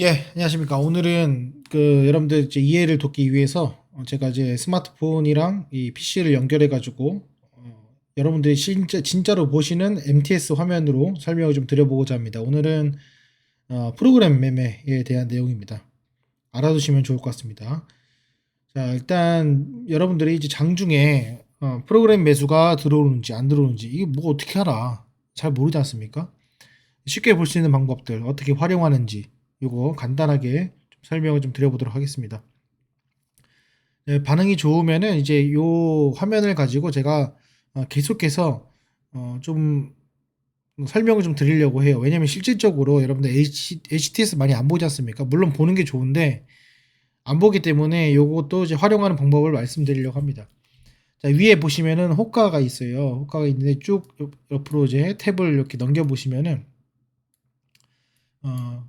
예, 안녕하십니까. 오늘은 그 여러분들 이제 이해를 돕기 위해서 어, 제가 이제 스마트폰이랑 이 PC를 연결해 가지고 어, 여러분들이 진짜 진짜로 보시는 MTS 화면으로 설명을 좀 드려보고자 합니다. 오늘은 어, 프로그램 매매에 대한 내용입니다. 알아두시면 좋을 것 같습니다. 자, 일단 여러분들이 이제 장중에 어, 프로그램 매수가 들어오는지 안 들어오는지 이게 뭐 어떻게 알아? 잘 모르지 않습니까? 쉽게 볼 수 있는 방법들 어떻게 활용하는지 요거 간단하게 좀 설명을 좀 드려보도록 하겠습니다. 네, 반응이 좋으면은 이제 요 화면을 가지고 제가 어, 계속해서 어, 좀 설명을 좀 드리려고 해요. 왜냐면 실질적으로 여러분들 HTS 많이 안 보지 않습니까? 물론 보는 게 좋은데 안 보기 때문에 요것도 이제 활용하는 방법을 말씀드리려고 합니다. 자, 위에 보시면은 호가가 있어요. 호가가 있는데 쭉 옆- 옆으로 이제 탭을 이렇게 넘겨 보시면은 어,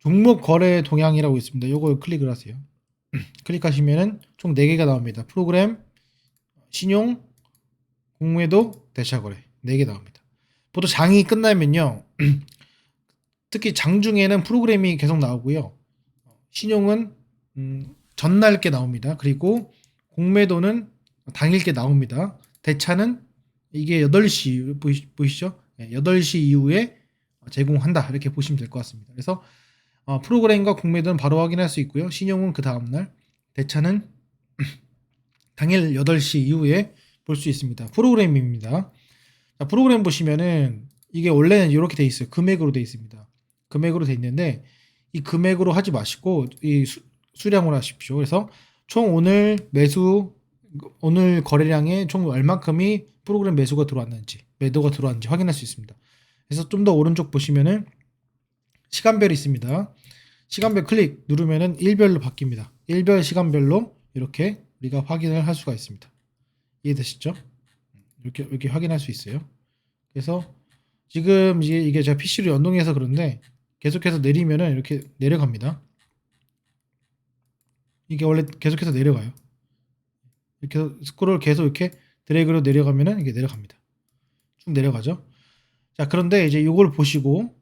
종목 거래 동향이라고 있습니다. 요걸 클릭을 하세요. 클릭하시면은 총 4개가 나옵니다. 프로그램, 신용, 공매도, 대차거래 4개 나옵니다. 보통 장이 끝나면요. 특히 장 중에는 프로그램이 계속 나오고요. 신용은 음, 전날 게 나옵니다. 그리고 공매도는 당일 게 나옵니다. 대차는 이게 8시 보이, 보이시죠? 네, 8시 이후에 제공한다. 이렇게 보시면 될 것 같습니다. 그래서 어, 프로그램과 공매도는 바로 확인할 수 있고요. 신용은 그 다음날, 대차는 당일 8시 이후에 볼 수 있습니다. 프로그램입니다. 자, 프로그램 보시면은 이게 원래는 이렇게 돼 있어요. 금액으로 돼 있습니다. 금액으로 돼 있는데 이 금액으로 하지 마시고 이 수, 수량으로 하십시오. 그래서 총 오늘 매수 오늘 거래량의 총 얼마큼이 프로그램 매수가 들어왔는지 매도가 들어왔는지 확인할 수 있습니다. 그래서 좀 더 오른쪽 보시면은 시간별이 있습니다. 시간별 클릭 누르면은 일별로 바뀝니다. 일별 시간별로 이렇게 우리가 확인을 할 수가 있습니다. 이해되시죠? 이렇게 이렇게 확인할 수 있어요. 그래서 지금 이게 제가 PC로 연동해서 그런데 계속해서 내리면은 이렇게 내려갑니다. 이게 원래 계속해서 내려가요. 이렇게 스크롤 계속 이렇게 드래그로 내려가면은 이게 내려갑니다. 쭉 내려가죠. 자, 그런데 이제 이걸 보시고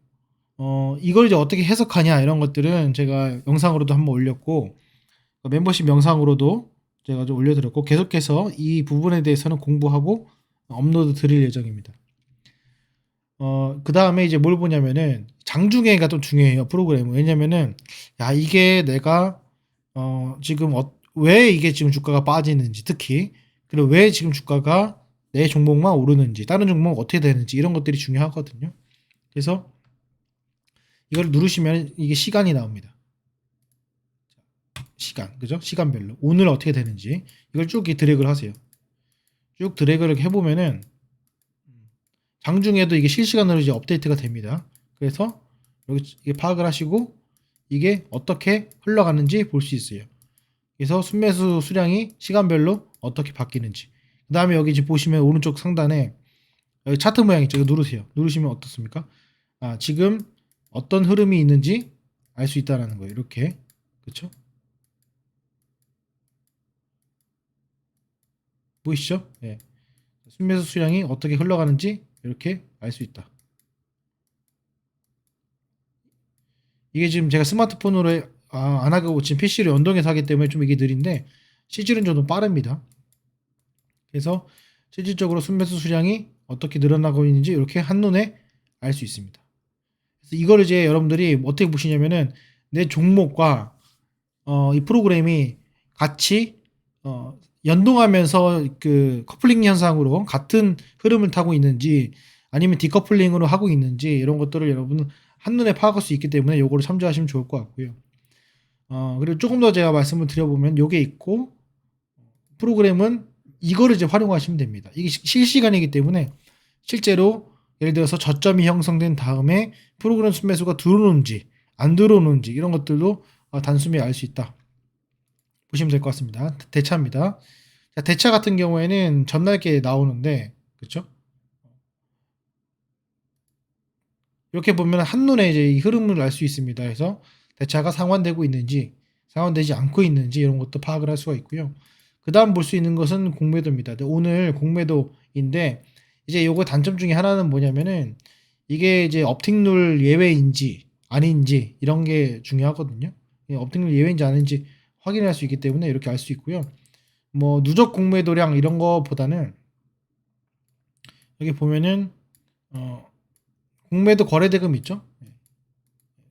어, 이걸 이제 어떻게 해석하냐 이런 것들은 제가 영상으로도 한번 올렸고 멤버십 영상으로도 제가 좀 올려드렸고 계속해서 이 부분에 대해서는 공부하고 업로드 드릴 예정입니다. 어, 그 다음에 이제 뭘 보냐면은 장중에가 좀 중요해요 프로그램은 왜냐면은 야 이게 내가 어, 지금 어, 왜 이게 지금 주가가 빠지는지 특히 그리고 왜 지금 주가가 내 종목만 오르는지 다른 종목 어떻게 되는지 이런 것들이 중요하거든요. 그래서 이걸 누르시면 이게 시간이 나옵니다. 시간, 그죠? 시간별로. 오늘 어떻게 되는지. 이걸 쭉이 드래그를 하세요. 쭉 드래그를 해보면은, 장중에도 이게 실시간으로 이제 업데이트가 됩니다. 그래서 여기 파악을 하시고, 이게 어떻게 흘러가는지 볼 수 있어요. 그래서 순매수 수량이 시간별로 어떻게 바뀌는지. 그 다음에 여기 지금 보시면 오른쪽 상단에 여기 차트 모양 있죠? 이거 누르세요. 누르시면 어떻습니까? 아, 지금 어떤 흐름이 있는지 알 수 있다라는 거예요. 이렇게. 그렇죠? 보이시죠? 예. 순매수 수량이 어떻게 흘러가는지 이렇게 알 수 있다. 이게 지금 제가 스마트폰으로 아, 안 하고 지금 PC로 연동해서 하기 때문에 좀 이게 느린데 실질은 좀 빠릅니다. 그래서 실질적으로 순매수 수량이 어떻게 늘어나고 있는지 이렇게 한눈에 알 수 있습니다. 이걸 이제 여러분들이 어떻게 보시냐면은 내 종목과 어, 이 프로그램이 같이 어, 연동하면서 그 커플링 현상으로 같은 흐름을 타고 있는지 아니면 디커플링으로 하고 있는지 이런 것들을 여러분 한눈에 파악할 수 있기 때문에 요거를 참조하시면 좋을 것 같고요. 어, 그리고 조금 더 제가 말씀을 드려보면 요게 있고 프로그램은 이거를 이제 활용하시면 됩니다. 이게 시- 실시간이기 때문에 실제로 예를 들어서 저점이 형성된 다음에 프로그램 순매수가 들어오는지 안 들어오는지 이런 것들도 어, 단숨에 알 수 있다. 보시면 될 것 같습니다. 대차입니다. 자, 대차 같은 경우에는 전날께 나오는데 그렇죠? 이렇게 보면 한눈에 이제 이 흐름을 알 수 있습니다. 그래서 대차가 상환되고 있는지 상환되지 않고 있는지 이런 것도 파악을 할 수가 있고요. 그 다음 볼 수 있는 것은 공매도입니다. 오늘 공매도인데 이제 요거 단점 중에 하나는 뭐냐면은 이게 이제 업틱룰 예외인지 아닌지 이런 게 중요하거든요. 예, 업등률 예외인지 아닌지 확인할 수 있기 때문에 이렇게 알 수 있고요. 뭐 누적 공매도량 이런 거보다는 여기 보면은 어, 공매도 거래대금 있죠? 예.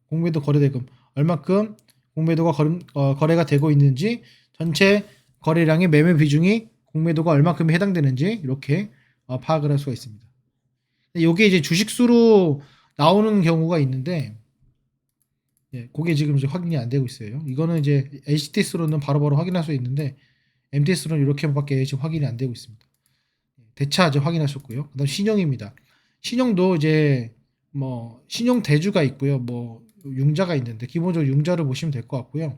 공매도 거래대금 얼마큼 공매도가 거름- 어, 거래가 되고 있는지 전체 거래량의 매매 비중이 공매도가 얼마큼 해당되는지 이렇게 어, 파악을 할 수가 있습니다. 이게 이제 주식수로 나오는 경우가 있는데 예, 그게 지금 이제 확인이 안 되고 있어요. 이거는 이제 HTS로는 바로바로 확인할 수 있는데 MTS로는 이렇게밖에 지금 확인이 안 되고 있습니다. 대차 이제 확인하셨고요. 그다음 신용입니다. 신용도 이제 뭐 신용 대주가 있고요. 뭐 융자가 있는데 기본적으로 융자를 보시면 될 것 같고요.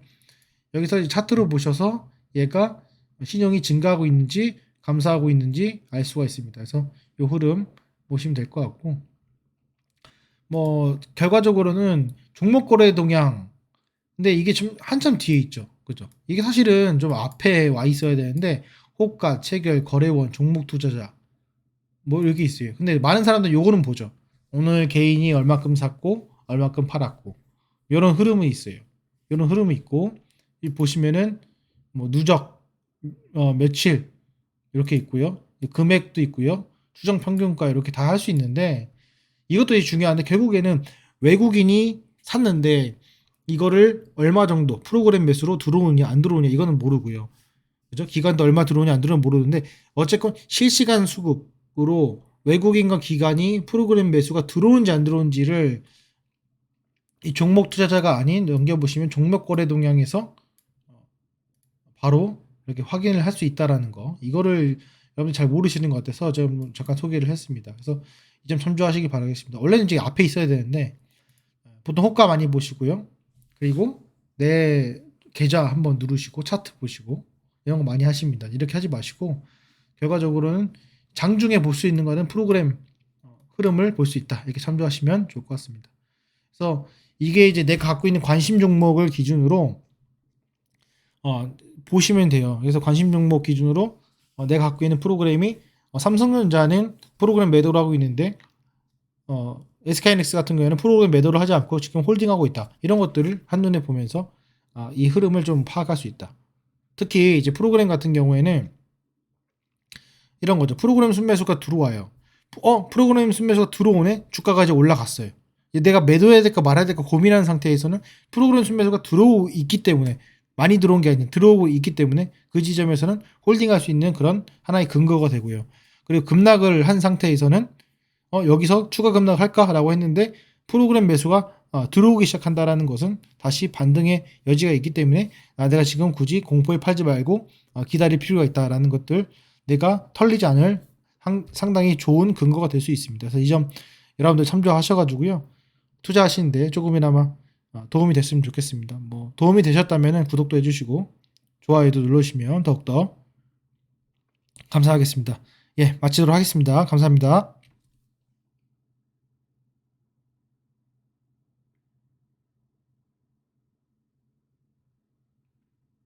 여기서 차트로 보셔서 얘가 신용이 증가하고 있는지 감소하고 있는지 알 수가 있습니다. 그래서 이 흐름 보시면 될 것 같고 뭐 결과적으로는 종목 거래 동향 근데 이게 좀 한참 뒤에 있죠. 그죠? 이게 사실은 좀 앞에 와 있어야 되는데 호가, 체결, 거래원, 종목 투자자 뭐 이렇게 있어요. 근데 많은 사람들 요거는 보죠. 오늘 개인이 얼마큼 샀고 얼마큼 팔았고 이런 흐름이 있어요. 이런 흐름이 있고 이 보시면은 뭐 누적 어, 며칠 이렇게 있고요. 금액도 있고요. 추정 평균가 이렇게 다 할 수 있는데 이것도 중요한데 결국에는 외국인이 샀는데 이거를 얼마 정도 프로그램 매수로 들어오느냐 안 들어오느냐 이거는 모르고요. 그죠? 기간도 얼마 들어오냐 안 들어오냐 모르는데 어쨌건 실시간 수급으로 외국인과 기관이 프로그램 매수가 들어오는지 안 들어오는지를 이 종목 투자자가 아닌 넘겨보시면 종목 거래 동향에서 바로 이렇게 확인을 할 수 있다라는 거 이거를 여러분 잘 모르시는 것 같아서 좀 잠깐 소개를 했습니다. 그래서 이 점 참조하시기 바라겠습니다. 원래는 이제 앞에 있어야 되는데 보통 호가 많이 보시고요. 그리고 내 계좌 한번 누르시고 차트 보시고 이런 거 많이 하십니다. 이렇게 하지 마시고 결과적으로는 장중에 볼 수 있는 거는 프로그램 어, 흐름을 볼 수 있다. 이렇게 참조하시면 좋을 것 같습니다. 그래서 이게 이제 내가 갖고 있는 관심 종목을 기준으로 어, 보시면 돼요. 그래서 관심 종목 기준으로 어, 내가 갖고 있는 프로그램이 어, 삼성전자는 프로그램 매도를 하고 있는데 어, SK이넥스 같은 경우에는 프로그램 매도를 하지 않고 지금 홀딩하고 있다. 이런 것들을 한눈에 보면서 아, 이 흐름을 좀 파악할 수 있다. 특히 이제 프로그램 같은 경우에는 이런 거죠. 프로그램 순매수가 들어와요. 어, 프로그램 순매수가 들어오네? 주가가 이제 올라갔어요. 내가 매도해야 될까 말아야 될까 고민하는 상태에서는 프로그램 순매수가 들어오고 있기 때문에 많이 들어온 게 아니라 들어오고 있기 때문에 그 지점에서는 홀딩할 수 있는 그런 하나의 근거가 되고요. 그리고 급락을 한 상태에서는 어, 여기서 추가 급락을 할까라고 했는데 프로그램 매수가 어, 들어오기 시작한다라는 것은 다시 반등의 여지가 있기 때문에 아, 내가 지금 굳이 공포에 팔지 말고 어, 기다릴 필요가 있다라는 것들 내가 털리지 않을 상- 상당히 좋은 근거가 될 수 있습니다. 그래서 이 점 여러분들 참조하셔가지고요 투자하시는데 조금이나마 어, 도움이 됐으면 좋겠습니다. 뭐 도움이 되셨다면 구독도 해주시고 좋아요도 눌러주시면 더욱더 감사하겠습니다. 예, 마치도록 하겠습니다. 감사합니다.